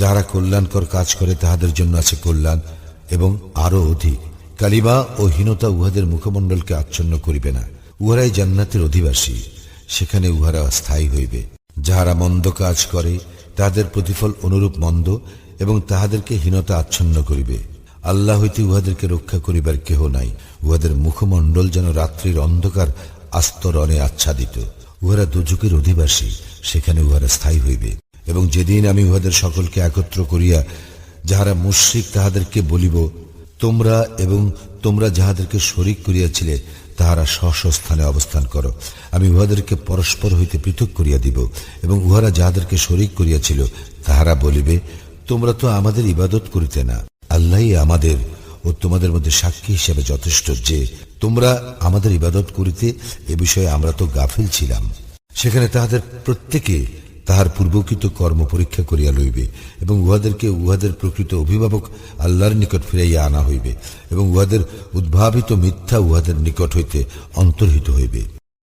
যাহারা কল্যাণকর কাজ করে তাহাদের জন্য আছে কল্যাণ এবং আরও অধিক। কালিমা ও হীনতা উহাদের মুখমণ্ডলকে আচ্ছন্ন করিবে না। উহারাই জান্নাতের অধিবাসী। সেখানে উহারা স্থায়ী হইবে। যাহারা মন্দ কাজ করে, তাহাদের প্রতিফল অনুরূপ মন্দ এবং তাহাদেরকে হীনতা আচ্ছন্ন করিবে। আল্লাহ হইতে উহাদেরকে রক্ষা করিবার কেহ নাই। উহাদের মুখমণ্ডল যেন রাত্রির অন্ধকার আস্তরণে আচ্ছাদিত। উহারা দুযুগের অধিবাসী। সেখানে উহারা স্থায়ী হইবে। এবং যেদিন আমি উহাদের সকলকে একত্র করিয়া যাহারা মুশ্রিক তাহাদেরকে বলিব, তোমরা এবং তোমরা যাহাদেরকে শরিক করিয়াছিলে, তাহারা স্ব স্থানে অবস্থান করো। আমি উহাদেরকে পরস্পর হইতে পৃথক করিয়া দিব এবং উহারা যাহাদেরকে শরিক করিয়াছিল, তাহারা বলিবে, তোমরা তো আমাদের ইবাদত করিতে না। আল্লাহই আমাদের ও তোমাদের মধ্যে সাক্ষী হিসেবে যথেষ্ট যে, তোমরা আমাদের ইবাদত করিতে, এ বিষয়ে আমরা তো গাফিল ছিলাম। সেখানে তাহাদের প্রত্যেকে তাহার পূর্বকৃত কর্ম পরীক্ষা করিয়া লইবে এবং উহাদেরকে উহাদের প্রকৃত অভিভাবক আল্লাহর নিকট ফিরাইয়া আনা হইবে এবং উহাদের উদ্ভাবিত মিথ্যা উহাদের নিকট হইতে অন্তর্হিত হইবে।